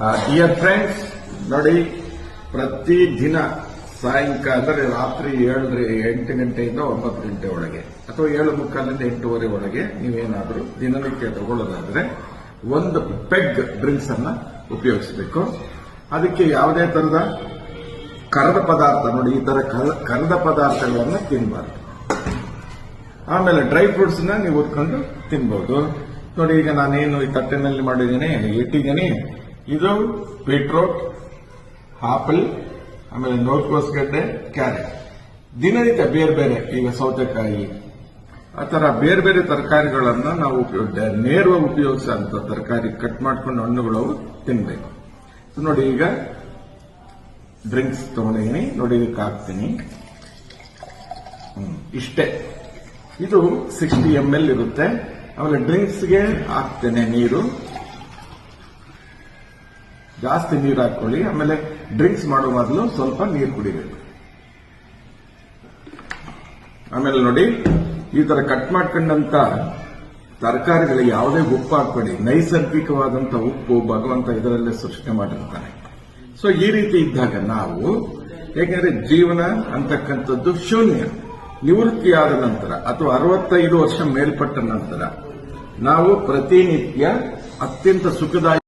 Dear friends ನೋಡಿ ಪ್ರತಿ ದಿನ ಸಾಯಂಕಾಲ ಅಂದರೆ ರಾತ್ರಿ ಏಳು ಎಂಟು ಗಂಟೆಯಿಂದ ಒಂಬತ್ತು ಗಂಟೆ ಒಳಗೆ, ಅಥವಾ ಏಳು ಮುಕ್ಕಾಲಿಂದ ಎಂಟೂವರೆ ಒಳಗೆ ನೀವೇನಾದರೂ ದಿನನಿತ್ಯ ತಗೊಳ್ಳೋದಾದರೆ ಒಂದು ಪೆಗ್ ಡ್ರಿಂಕ್ಸ್ ಅನ್ನ ಉಪಯೋಗಿಸಬೇಕು. ಅದಕ್ಕೆ ಯಾವುದೇ ತರದ ಕರದ ಪದಾರ್ಥ, ನೋಡಿ, ಈ ತರ ಕರ- ಕರದ ಪದಾರ್ಥಗಳನ್ನು ತಿನ್ನಬಾರ್ದು ಆಮೇಲೆ ಡ್ರೈ ಫ್ರೂಟ್ಸ್ ನೀವು ಉತ್ಕೊಂಡು ತಿನ್ಬಹುದು ನೋಡಿ, ಈಗ ನಾನೇನು ಈ ತಟ್ಟೆನಲ್ಲಿ ಮಾಡಿದ್ದೀನಿ ಇಟ್ಟಿದ್ದೀನಿ ಇದು ಬೀಟ್ರೋಟ್ ಆಪಲ್ ಆಮೇಲೆ ನೋಡ್ಕೋಸ್ಗಡ್ಡೆ ಕ್ಯಾರೆಟ್ ದಿನನಿತ್ಯ ಬೇರೆ ಬೇರೆ, ಈಗ ಸೌತೆಕಾಯಿ, ಆ ತರ ಬೇರೆ ಬೇರೆ ತರಕಾರಿಗಳನ್ನ ನಾವು ನೇರವಾಗಿ ನೇರವಾಗಿ ಉಪಯೋಗಿಸುವಂತ ತರಕಾರಿ ಕಟ್ ಮಾಡ್ಕೊಂಡು ಹಣ್ಣುಗಳು ತಿನ್ಬೇಕು. ನೋಡಿ ಈಗ ಡ್ರಿಂಕ್ಸ್ ತಗೊಂಡಿದ್ದೀನಿ ನೋಡಿ ಇದಕ್ಕೆ ಹಾಕ್ತೀನಿ. ಇಷ್ಟೇ. ಇದು ಸಿಕ್ಸ್ಟಿ ಎಂ ಎಲ್ ಇರುತ್ತೆ. ಆಮೇಲೆ ಡ್ರಿಂಕ್ಸ್ಗೆ ಹಾಕ್ತೇನೆ ನೀರು. ಜಾಸ್ತಿ ನೀರು ಹಾಕೊಳ್ಳಿ ಆಮೇಲೆ ಡ್ರಿಂಕ್ಸ್ ಮಾಡೋ ಮೊದಲು ಸ್ವಲ್ಪ ನೀರು ಕುಡಿಬೇಕು. ಆಮೇಲೆ ನೋಡಿ, ಈ ತರ ಕಟ್ ಮಾಡ್ಕೊಂಡಂತ ತರಕಾರಿಗಳಿಗೆ ಯಾವುದೇ ಉಪ್ಪು ಹಾಕ್ಬೇಡಿ. ನೈಸರ್ಗಿಕವಾದಂತಹ ಉಪ್ಪು ಭಗವಂತ ಇದರಲ್ಲೇ ಸೃಷ್ಟಿ ಮಾಡಿರ್ತಾನೆ. ಸೊ ಈ ರೀತಿ ಇದ್ದಾಗ ನಾವು ಯಾಕೆಂದ್ರೆ ಜೀವನ ಅಂತಕ್ಕಂಥದ್ದು ಶೂನ್ಯ. ನಿವೃತ್ತಿಯಾದ ನಂತರ, ಅಥವಾ ಅರವತ್ತೈದು ವರ್ಷ ಮೇಲ್ಪಟ್ಟ ನಂತರ, ನಾವು ಪ್ರತಿನಿತ್ಯ ಅತ್ಯಂತ ಸುಖದಾಯ